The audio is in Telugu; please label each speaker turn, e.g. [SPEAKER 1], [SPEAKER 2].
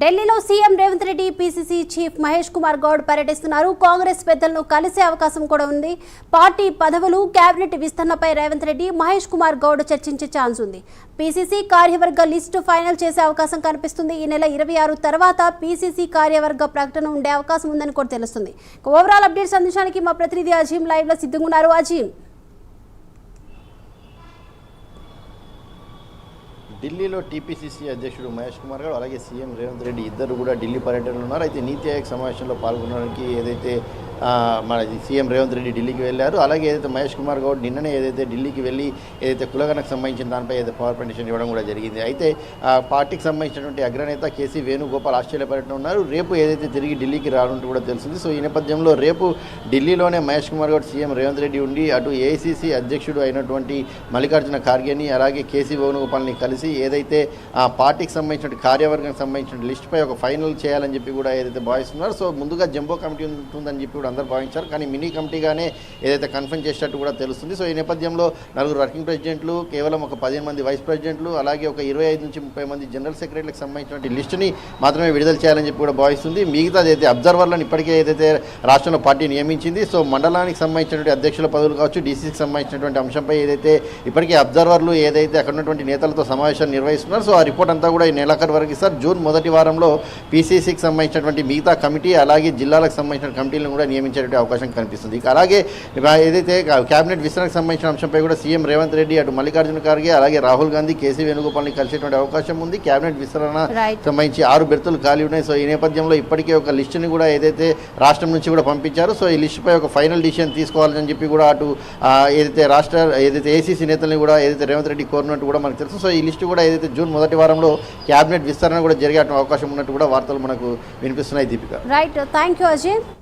[SPEAKER 1] ఢిల్లీలో CM Revanth Reddy PCC chief Mahesh Kumar Goud పర్యటిస్తున్నారు. కాంగ్రెస్ పెద్దలను కలిసే అవకాశం కూడా ఉంది. పార్టీ పదవులు కేబినెట్ విస్తరణపై రేవంత్ రెడ్డి మహేష్ కుమార్ గౌడ్ చర్చించే ఛాన్స్ ఉంది. పీసీసీ కార్యవర్గ లిస్టు ఫైనల్ చేసే అవకాశం కనిపిస్తుంది. ఈ నెల ఇరవై ఆరు తర్వాత పీసీసీ కార్యవర్గ ప్రకటన ఉండే అవకాశం ఉందని కూడా తెలుస్తుంది. ఓవరాల్ అప్డేట్స్ అందించడానికి మా ప్రతినిధి అజీం లైవ్లో సిద్ధంగా ఉన్నారు. అజీం
[SPEAKER 2] ఢిల్లీలో టీపీసీసీ అధ్యక్షుడు మహేష్ కుమార్ గారు అలాగే సీఎం రేవంత్ రెడ్డి ఇద్దరు కూడా ఢిల్లీ పర్యటనలో ఉన్నారు. అయితే నీతి ఆయోగ్ సమావేశంలో పాల్గొనడానికి ఏదైతే మన సీఎం రేవంత్ రెడ్డి ఢిల్లీకి వెళ్ళారు. అలాగే ఏదైతే మహేష్ కుమార్ గౌడ్ నిన్ననే ఏదైతే ఢిల్లీకి వెళ్ళి ఏదైతే కులగనకు సంబంధించిన దానిపై ఏదైతే పవర్ పెన్షన్ ఇవ్వడం కూడా జరిగింది. అయితే పార్టీకి సంబంధించినటువంటి అగ్రనేత కేసీ వేణుగోపాల్ ఆస్ట్రేలియా పర్యటన ఉన్నారు. రేపు ఏదైతే తిరిగి ఢిల్లీకి రానుంటూ కూడా తెలిసింది సో ఈ నేపథ్యంలో రేపు ఢిల్లీలోనే మహేష్ కుమార్ గౌడ్ సీఎం రేవంత్ రెడ్డి ఉండి అటు ఏఐసీసీ అధ్యక్షుడు అయినటువంటి మల్లికార్జున ఖార్గేని అలాగే కేసీ వేణుగోపాల్ని కలిసి ఏదైతే ఆ పార్టీకి సంబంధించిన కార్యవర్గానికి సంబంధించిన లిస్టుపై ఒక ఫైనల్ చేయాలని చెప్పి కూడా ఏదైతే భావిస్తున్నారు. సో ముందుగా జంబో కమిటీ ఉంటుందని చెప్పి కూడా అందరూ భావించారు. కానీ మినీ కమిటీగానే ఏదైతే కన్ఫర్మ్ చేసినట్టు కూడా తెలుస్తుంది. సో ఈ నేపథ్యంలో నలుగురు వర్కింగ్ ప్రెసిడెంట్లు కేవలం ఒక పదిహేను మంది వైస్ ప్రెసిడెంట్లు అలాగే ఒక ఇరవై ఐదు నుంచి ముప్పై మంది జనరల్ సెక్రటరీలకు సంబంధించినటువంటి లిస్టుని మాత్రమే విడుదల చేయాలని చెప్పి కూడా భావిస్తుంది. మిగతా ఏదైతే అబ్జర్వర్లను ఇప్పటికే ఏదైతే రాష్ట్రంలో పార్టీ నియమించింది సో మండలానికి సంబంధించినటువంటి అధ్యక్షుల పదవులు కావచ్చు డీసీకి సంబంధించినటువంటి అంశంపై ఏదైతే ఇప్పటికే అబ్జర్వర్లు ఏదైతే అక్కడ ఉన్నటువంటి నేతలతో సమావేశాలు నిర్వహిస్తున్నారు సో ఆ రిపోర్ట్ అంతా కూడా ఈ నెలాఖరు వరకు ఇస్తారు. జూన్ మొదటి వారంలో పీసీసీకి సంబంధించినటువంటి మిగతా కమిటీ అలాగే జిల్లాలకు సంబంధించిన కమిటీలను కూడా నియమించేటువంటి అవకాశం కనిపిస్తుంది. ఇక అలాగే ఏదైతే కేబినెట్ విస్తరణకు సంబంధించిన అంశంపై కూడా సీఎం రేవంత్ రెడ్డి అటు మల్లికార్జున ఖార్గే అలాగే రాహుల్ గాంధీ కేసీ వేణుగోపాల్ని కలిసేటువంటి అవకాశం ఉంది. కేబినెట్ విస్తరణ. సంబంధించి ఆరు బెర్తులు ఖాళీ ఉన్నాయి. సో ఈ నేపథ్యంలో ఇప్పటికే ఒక లిస్టుని కూడా ఏదైతే రాష్ట్రం నుంచి కూడా పంపించారు సో ఈ లిస్టుపై ఒక ఫైనల్ డిసిషన్ తీసుకోవాలని చెప్పి కూడా అటు ఏదైతే రాష్ట్ర ఏదైతే ఏసీసీ నేతల్ని కూడా ఏదైతే రేవంత్ రెడ్డి కోరినట్టు కూడా మనకు తెలుసు. సో ఈ లిస్టు కూడా ఏదైతే జూన్ మొదటి వారంలో కేబినెట్ విస్తరణ కూడా జరిగే అవకాశం ఉన్నట్టు కూడా వార్తలు మనకు వినిపిస్తున్నాయి Deepika.
[SPEAKER 1] Right thank you Azeem